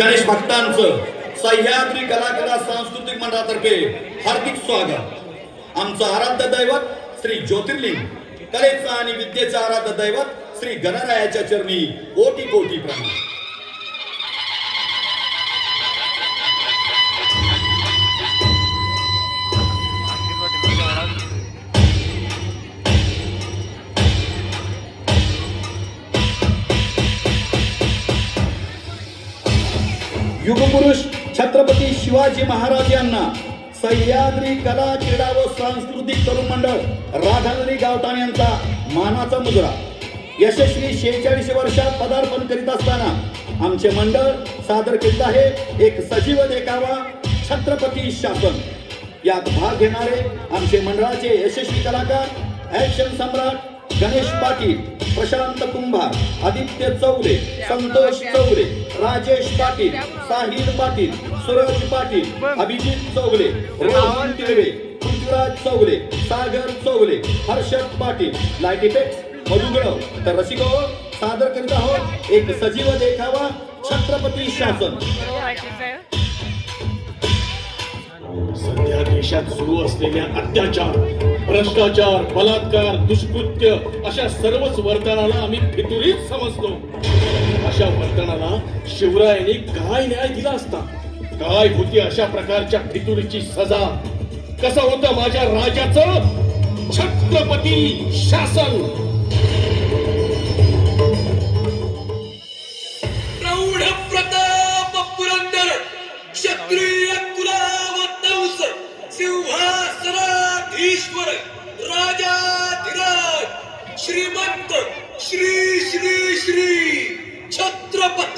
गणेश भक्तांचं सह्याद्री कलाकला सांस्कृतिक मंडळातर्फे हार्दिक स्वागत. आमचं आराध्य दैवत श्री ज्योतिर्लिंग कलेचा आणि विद्येचा आराध्य दैवत श्री गणरायाच्या चरणी कोटी कोटी प्रणाम. युगपुरुष छत्रपती शिवाजी महाराज यांना सह्याद्री कला क्रीडा व सांस्कृतिक तरुण मंडळ राधानगरी गावठाण यांचा मानाचा मुजरा. यशस्वी शेहेचाळीस वर्षात पदार्पण करीत असताना आमचे मंडळ सादर करीत आहे एक सजीव देखावा छत्रपती शासन. यात भाग घेणारे आमचे मंडळाचे यशस्वी कलाकार ऍक्शन सम्राट गणेश पाटील प्रशांत कुंभार आदित्य चौरे संतोष चौरे राजेश पाटील साहिल पाटील सूरज पाटील अभिजित चौरे रोहन तिळवे पृथ्वीराज चौरे सागर चौरे हर्षद पाटील. लाइट इफेक्ट मधुगडव तर रसिको सादर करीत आहोत एक सजीव देखावा छत्रपती शासन. सध्या देशात सुरू असलेल्या अत्याचार भ्रष्टाचार बलात्कार दुष्कृत्य अशा सर्वच वर्तनाला आम्ही फितुरीच समजतो. अशा वर्तनाला शिवरायांनी काय न्याय दिला असता? काय होती अशा प्रकारच्या फितुरीची सजा? कसं होतं माझ्या राजाचं? छत्रपती शासन!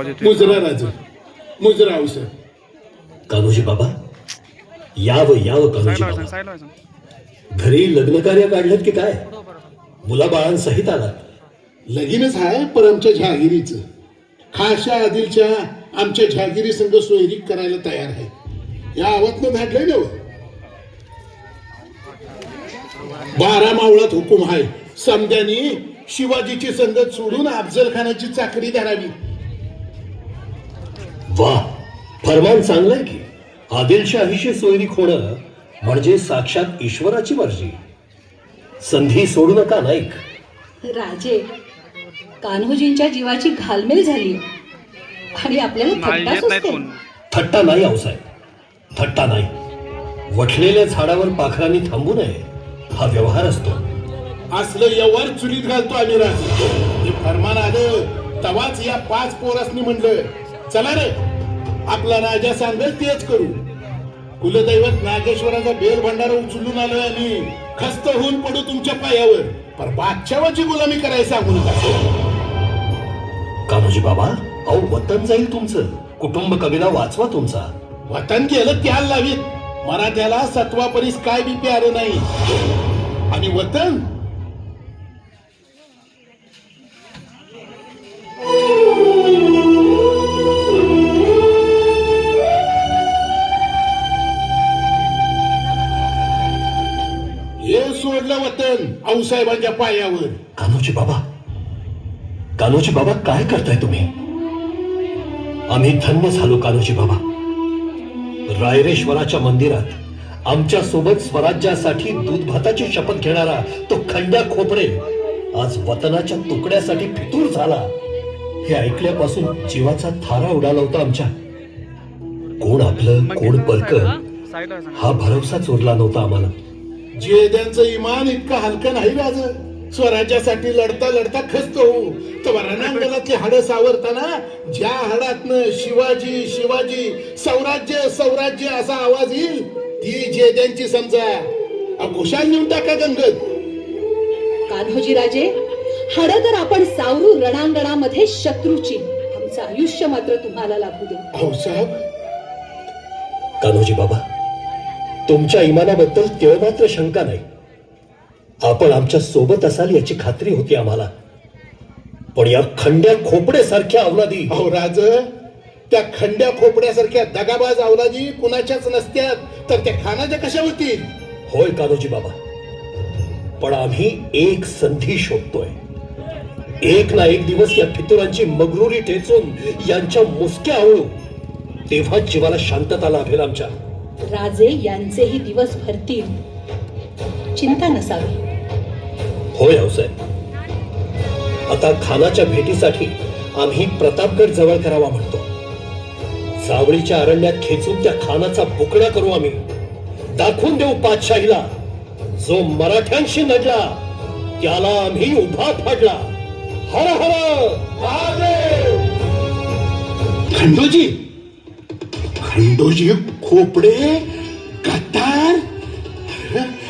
आवाज मुजरा राज. मुजरा औषध कान्होजी बाबा यावं यावं कान्होजी बाबा. घरी लग्न कार्य काढलं की काय? मुलाबाळांसहित आलात. लगीनच आहे पर आमच्या जहागिरीचं खाशा आदिलच्या आमच्या जहागिरी संघ सोयरी करायला तयार आहे. या आवतनं धाडलंय ना हो. बारा मावळात हुकूम आहे. समद्यानी शिवाजीची संगत सोडून अफजल खानाची चाकरी धरावी. वा फरमान चांगलंय की. आदिलशाहीशी सोयरीक होणं म्हणजे साक्षात ईश्वराची मर्जी. संधी सोडू नका नाईक. राजे कान्होजींच्या जीवाची घालमेल झाली. आणि आपल्याला थट्टा सुचते. थट्टा नाही आऊसाहेब थट्टा नाही. वठलेल्या झाडावर पाखरांनी थांबू नये. हा व्यवहार असतो. असलं यवर चुलीत घालतो आम्ही राज. हे फरमान आलं तवाच या पाच पोरासनी म्हणलं. चला रे. आपला राजा सांगेल तेच करू. कुलदैवत नागेश्वराचा बेल भंडारा उचलून आलोय आम्ही खस्त होऊन पडू तुमच्या पायावर. पर बादशावाची गुलामी करायला सांगू नका. कान्होजी बाबा अहो वतन जाईल तुमचं. कुटुंब कविता वाचवा तुमचा. वतन गेलं त्याला लावीत. मराठ्याला सत्वा परीस काय बी प्यारं नाही. आणि वतन आऊसाहेबांच्या पायावर. कानोजी बाबा कानोजी बाबा काय करताय तुम्ही? आम्ही धन्य झालो कानोजी बाबा. रायरेश्वराच्या मंदिरात आमच्यासोबत स्वराज्यासाठी दूध भाताची शपथ घेणारा तो खंड्या खोपरे आज वतनाच्या तुकड्यासाठी फितूर झाला. हे ऐकल्यापासून जीवाचा थारा उडाला होता आमच्या. कोण आपलं कोण परक हा भरवसा चोरला नव्हता आम्हाला. जेद्यांचं इमान इतकं हलकं नाही राज. स्वराज्यासाठी लढता लढता खचतो तेव्हा रणांगणातली हाडं सावरताना ज्या हाडातनं शिवाजी शिवाजी सौराज्य सौराज्य असा आवाज येईल ती जेद्यांची समजा. कुशाल नेऊन टाका गंगत कान्होजी राजे हाड तर आपण सावरू रणांगणामध्ये शत्रूची. आमचं आयुष्य मात्र तुम्हाला लाभू दे. कान्होजी बाबा तुमच्या इमानाबद्दल तेव्हा मात्र शंका नाही. आपण आमच्यासोबत असाल याची खात्री होती आम्हाला. पण या खंड्या खोपडे सारख्या अवलादी. अहो राज त्या खंड्या खोपड्यासारख्या दगाबाज अवलादी कुणाच्याच नसत्यात. तर त्या खानाच्या कशा होतील? होय कान्होजी बाबा. पण आम्ही एक संधी शोधतोय. एक ना एक दिवस या फितुरांची मगरुरी ठेचून यांच्या मुसक्या आवळू तेव्हा जीवाला शांतता लाभेल आमच्या. राजे यांचेही दिवस भरतील. चिंता नसावी. होय साहेब. आता खानाच्या भेटीसाठी आम्ही प्रतापगड जवळ करावा म्हणतो. सावळीच्या अरण्यात खेचून त्या खानाचा बुकडा करू आम्ही. दाखवून देऊ पातशाहीला. जो मराठ्यांशी नडला त्याला आम्ही उभा फाडला. हर हर खंडोजी खंडोजी खोपडे गद्दार.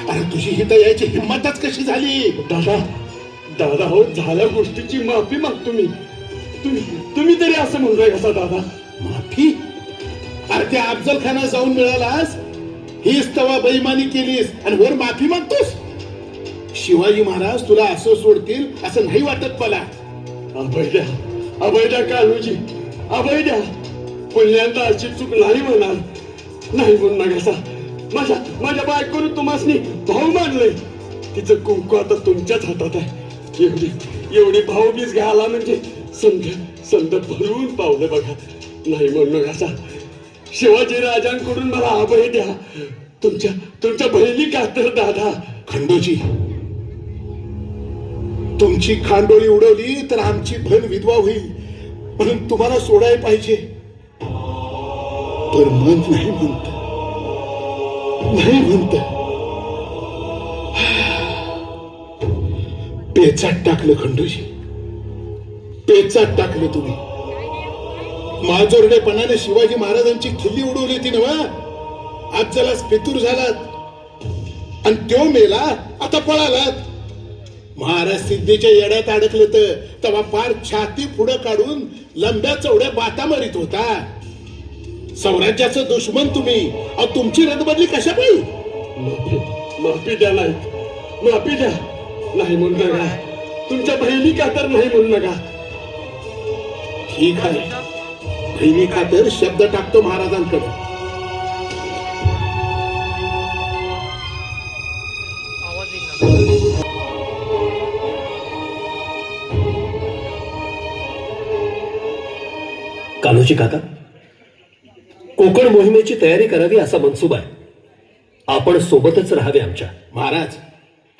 अरे तुझी हित यायची हिंमतच कशी झाली? दादा दादा हो झाल्या गोष्टीची माफी मागतो मी. तुम्ही तुम्ही तरी असं म्हणताय कसा दादा. माफी? अरे त्या अफजल खाना जाऊन मिळालास? हीच तवा बेईमानी केलीस आणि वर माफी मागतोस? शिवाजी महाराज तुला असं सोडतील असं नाही वाटत मला. अभय द्या अभय द्या कालूजी. अभय द्या अशी चूक नाही म्हणाल. नाही म्हणून नका माझ्या माझ्या बायकोने तुम्हाला भाऊ मानले तिचं कुंकू आता तुमच्याच हातात आहे. एवढी एवढी भाऊबीज घ्यायला म्हणजे संध संध भरून पावलं बघा. नाही म्हणून नका शिवाजी राजांकडून मला अभय द्या. तुमच्या तुमच्या बहिणी का तर दादा? खंडोजी. तुमची खांडोळी उडवली तर आमची बहीण विधवा होईल. म्हणून तुम्हाला सोडाय पाहिजे. पर मन नाही म्हणत. नाही म्हणत. पेचात टाकलं खंडूजी. पेचात टाकलं तुम्ही. माजोरडेपणाने शिवाजी महाराजांची खिल्ली उडवली होती ना अफजलास फितूर झालात. आणि त्यो मेला आता पळालात. महाराज सिद्धीच्या येड्यात अडकलं तर तेव्हा फार छाती पुढं काढून लंब्या चौड्या बाता मारित होता. स्वराज्याचं दुश्मन तुम्ही. अहो तुमची रदबदली कशा पाहिजे माफी माफी द्या नाही. माफी द्या. नाही म्हणू नका. तुमच्या बहिणी का तर नाही म्हणू नका. ठीक आहे. बहिणी खातर शब्द टाकतो महाराजांकडे. कान्होजी काका कोकण मोहिमेची तयारी करावी असा मनसूब आहे. आपण सोबतच राहावे आमच्या. महाराज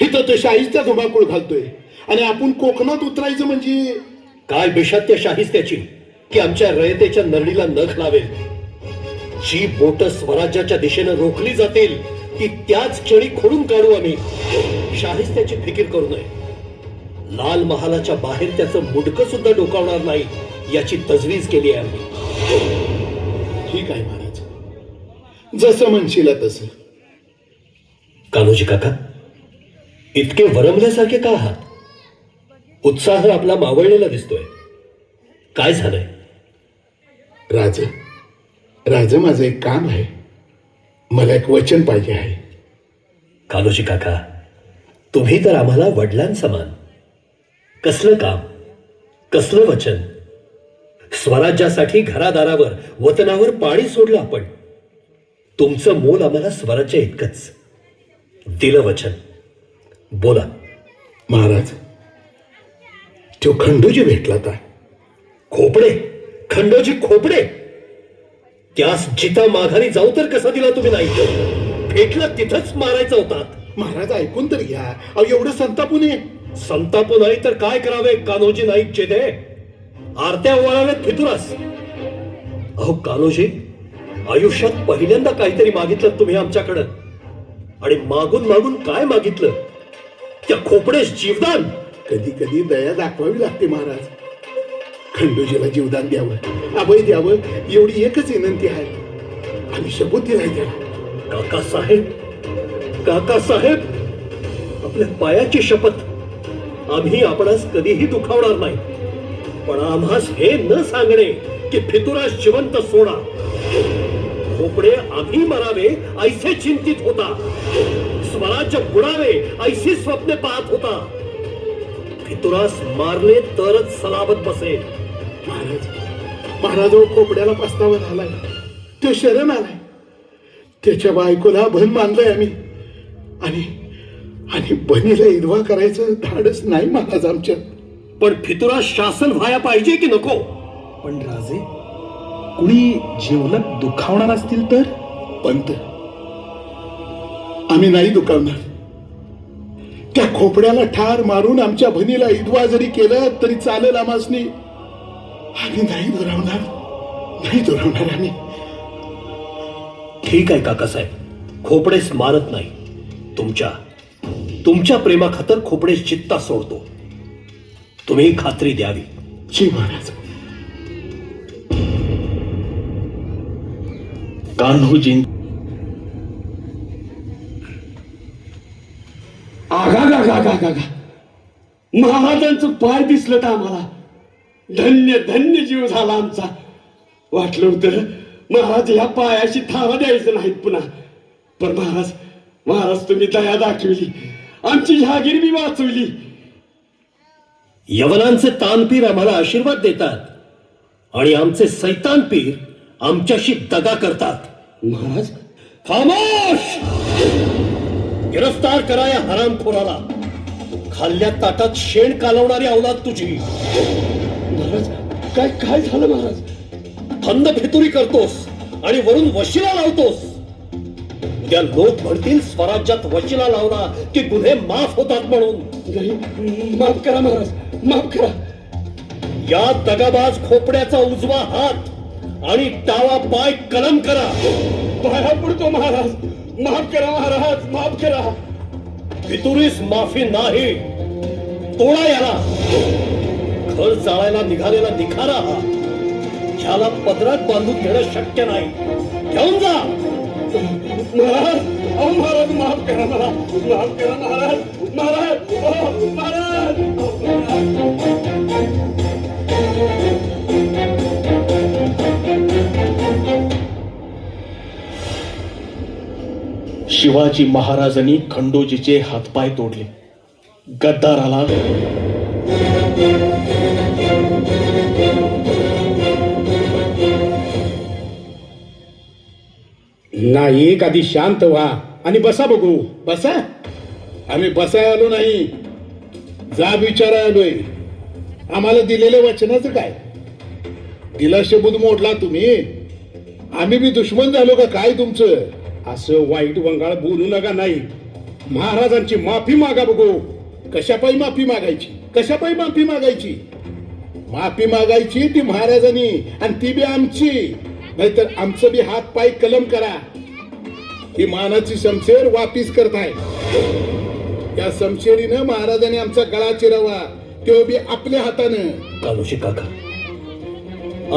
इथं तो शाहीचा धुमाकूळ घालतोय. आणि आपण कोकणात उतरायचं म्हणजे? काय बेशात्य शाहीच त्याची की आमच्या रयतेच्या नरडीला नख लावेल. जी बोट स्वराज्याच्या दिशेनं रोखली जातील ती त्याच क्षणी खोडून काढू आम्ही. शाहीच त्याची फिकीर करू नये. लाल महालाच्या बाहेर त्याचं मुडकं सुद्धा डोकावणार नाही याची तजवीज केली आहे आम्ही. ठीक आहे महाराज. जसं म्हणशील तसं. कान्होजी काका इतके वरमल्यासारखे का आहात? उत्साह आपला मावळलेला दिसतोय. काय झालंय? राज राज माझं एक काम आहे. मला एक वचन पाहिजे आहे. कालोजी काका तुम्ही तर आम्हाला वडिलांसमान. कसलं काम? कसलं वचन? स्वराज्यासाठी घरादारावर वतनावर पाणी सोडलं आपण. तुमचं मोल आम्हाला स्वराज्य इतकंच. दिलं वचन. बोला. महाराज तो खंडोजी भेटला होता खोपडे. खंडोजी खोपडे. त्यास जिता माघारी जाऊ तर कसा दिला तुम्ही नाही? भेटलं तिथंच मारायचं होता. महाराज ऐकून तर घ्या. एवढं संतापून ये संताप नाही तर काय करावे? कान्होजी नाईक चेदे आरत्या वळाव्यात फितुरास अहो कान्होजी आयुष्यात पहिल्यांदा काहीतरी मागितलं तुम्ही आमच्याकडं. आणि मागून मागून काय मागितलं? त्या खोपडेस जीवदान. कधी कधी दया दाखवावी लागते महाराज. खंडोजीला जीवदान द्यावं अभय द्यावं एवढी एकच विनंती आहे. आम्ही शपथ दिलाय त्याला काका साहेब काका साहेब आपल्या पायाची शपथ. आम्ही आपणास कधीही दुखावणार नाही. पण आम्हास हे न सांगणे की फितुरास जिवंत सोडा. खोपडे आम्ही मरावे ऐसे चिंतित होता. स्वराज्य बुडावे ऐशी स्वप्ने पाहत होता. फितुरास मारले तरच सलाबत बसेल महाराज महाराज खोपड्याला पस्तावा झालाय तो शरण आलाय. त्याच्या बायकोला भन मानलंय आम्ही. आणि आणि बनीला इदवा करायचं धाडस नाही महाराज आमच्या पण फितुरास शासन व्हाया पाहिजे की नको? पण राजे कुणी जीवलग दुखावणार असतील तर? पंत आम्ही नाही दुखावणार. त्या खोपड्याला ठार मारून आमच्या भनीला इदवा जरी केलं तरी चालेल आमासनी. आम्ही नाही दुरावणार. नाही दुरावणार आम्ही. ठीक आहे काकासाहेब. खोपडेस मारत नाही. तुमच्या तुमच्या प्रेमाखातर खोपडेस चित्ता सोडतो. तुम्ही खात्री द्यावी. जी महाराज. कान्होजी आगा गा गा गा गा गा महाराजांचं पाय दिसलं तर आम्हाला. धन्य धन्य जीव झाला आमचा. वाटलं होतं महाराज या पायाशी थारा द्यायचं नाहीत पुन्हा. पण महाराज महाराज तुम्ही दया दाखवली. आमची जहागीर बी वाचवली. यवनांचे तानपीर आम्हाला आशीर्वाद देतात आणि आमचे सैतान पीर आमच्याशी दगा करतात. महाराज? खामोश! गिरफ्तार करा या हरामखोराला. खाल्ल्या ताटात शेण कालवणारी अवलाद तुझी. महाराज काय काय झालं महाराज? खंद फितुरी करतोस आणि वरून वशिला लावतोस. उद्या लोक म्हणतील स्वराज्यात वशिला लावला की गुन्हे माफ होतात म्हणून. माफ करा महाराज. माफ करा या दगाबाज खोपड्याचा उजवा हात आणि टावा पाय कलम करा. पाया पडतो महाराज. माफ करा महाराज माफ करा. फितुरीस माफी नाही. तोडा याला. घर जाळायला निघालेला निखारा हा. ह्याला पदरात बांधून घेणं शक्य नाही. घेऊन जा. महाराज अहो महाराज माफ करा मला. माफ करा महाराज. महाराज महाराज. शिवाजी महाराजांनी खंडोजीचे हातपाय तोडले. गद्दाराला नाईक आधी शांत व्हा आणि बसा बघू. बसा? आम्ही बसाय आलो नाही. जा विचारा आलोय. आम्हाला दिलेल्या वचनाचं काय? दिला शब्द मोडला तुम्ही. आम्ही बी दुश्मन झालो का काय तुमचं? असं वाईट वंगाळ बोलू नका नाही. महाराजांची माफी मागा बघू. कशापाई माफी मागायची? कशापाई माफी मागायची? माफी मागायची ती महाराजांनी आणि ती बी आमची. नाहीतर आमचं बी हात पाय कलम करा. ही मानाची शमशेर वापिस करताय. त्या शमशेरीनं महाराजांनी आमचा गळा चिरावा. तो बी आपल्या हातानं. काका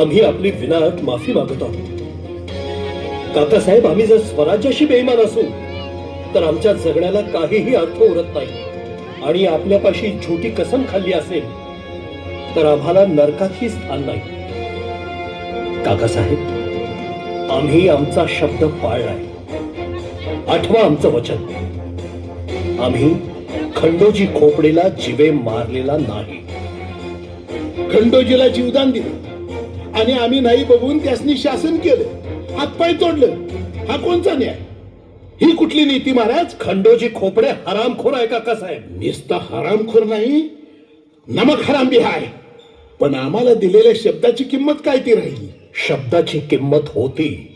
आम्ही आपली विनायक माफी मागत आहोत. काकासाहेब आम्ही जर स्वराज्याशी बेईमान असू तर आमच्या जगण्याला काहीही अर्थ उरत नाही. आणि आपल्यापाशी छोटी कसम खाल्ली असेल तर आम्हाला नरकातही स्थान नाही. काकासाहेब आम्ही आमचा शब्द पाळलाय. आठवा आमचं वचन. आम्ही खंडोजी खोपडेला जिवे मारलेला नाही. खंडोजीला जीवदान दिलं. आणि आम्ही नाही बघून त्यासनी शासन केलं. हातपाय तोडलं. हा कोणचा न्याय? ही कुठली नीती महाराज? खंडोजी खोपडे हरामखोर आहे काकासाहेब नुसता हरामखोर नाही नमक हराम आहे पण आम्हाला दिलेल्या शब्दाची किंमत काय ती राहिली? शब्दाची किंमत होती.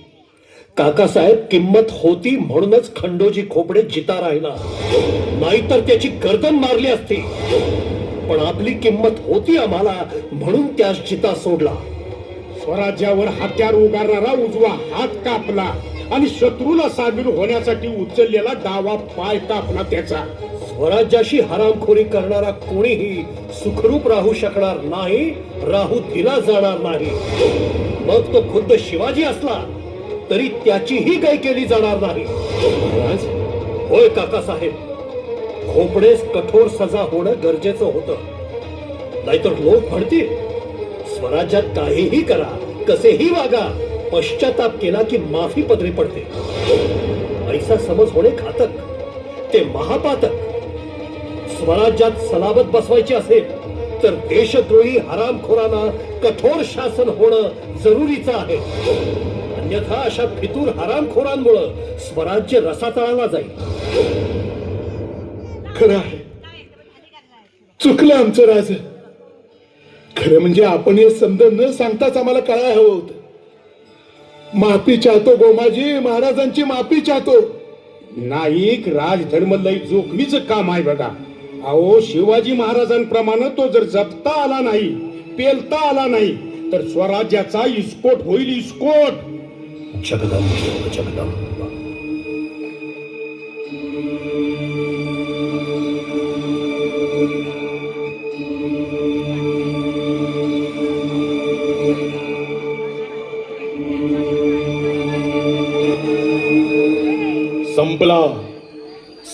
काकासाहेब किंमत होती म्हणूनच खंडोजी खोपडे जिता राहिला. नाहीतर त्याची गर्दन मारली असती. पण आपली किंमत होती आम्हाला म्हणून त्यास जिता सोडला. स्वराज्यावर हत्यार उगारणारा उजवा हात कापला आणि शत्रूला सामील होण्यासाठी उचललेला डावा पाय कापला त्याचा. स्वराज्याशी हरामखोरी करणारा कोणीही सुखरूप राहू शकणार नाही राहू दिला जाणार नाही. मग तो खुद्द शिवाजी असला तरी त्याचीही काही केली जाणार नाही. होय होय काकासाहेब खोपडेस कठोर सजा होणं गरजेचं होतं. नाहीतर लोक म्हणतील स्वराज्यात काहीही करा कसेही वागा पश्चाताप केला की माफी पदरी पडते. ऐसा समज होणे घातक ते महापातक. स्वराज्यात सलामत बसवायची असेल तर देशद्रोही हरामखोरांना कठोर शासन होणं जरुरीचं आहे. अन्यथा अशा फितूर हरामखोरांमुळं स्वराज्य रसातळाला जाईल. खरं आहे. चुकलं आमचं राज. खरं म्हणजे आपण हे समज न सांगताच आम्हाला कळायला हवं होतं. माफी चाहतो गोमाजी महाराजांची माफी चाहतो. नाईक राजधर्म लय जोखमीचं काम आहे बघा. अहो शिवाजी महाराजांप्रमाणे तो जर जपता आला नाही पेलता आला नाही तर स्वराज्याचा इस्कोट होईल इस्कोट जगदंब जगदंब.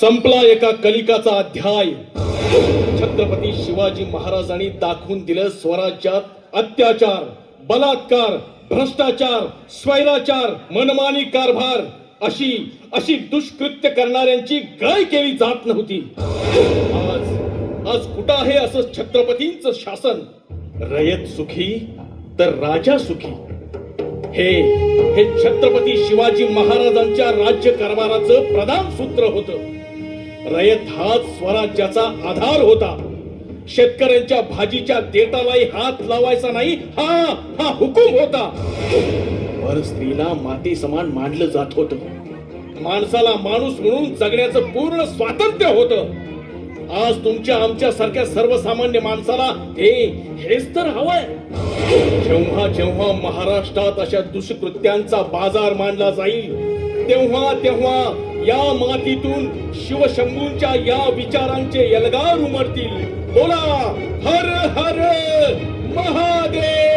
संपला एका कलिकाचा अध्याय. छत्रपती शिवाजी महाराजांनी दाखवून दिलं स्वराज्यात अत्याचार बलात्कार भ्रष्टाचार स्वैराचार मनमानी कारभार अशी अशी दुष्कृत्य करणाऱ्यांची गय केली जात नव्हती. आज आज कुठं आहे असं छत्रपतींचं शासन? रयत सुखी तर राजा सुखी? हे हे छत्रपती शिवाजी महाराजांच्या राज्य कारभाराचं प्रधान सूत्र होतं. रयत हाच स्वराज्याचा आधार होता. शेतकऱ्यांच्या भाजीच्या देटालाही हात लावायचा नाही हा हा हुकूम होता. पर स्त्रीला माती समान मानलं जात होत. माणसाला माणूस म्हणून जगण्याचं पूर्ण स्वातंत्र्य होतं. आज तुमच्या आमच्या सारख्या सर्वसामान्य माणसाला हे हेच तर हवंय. जेव्हा जेव्हा महाराष्ट्रात अशा दुष्कृत्यांचा बाजार मांडला जाईल तेव्हा तेव्हा या मातीतून शिवशंभूंच्या या विचारांचे यलगार उमरतील बोला हर हर महादेव!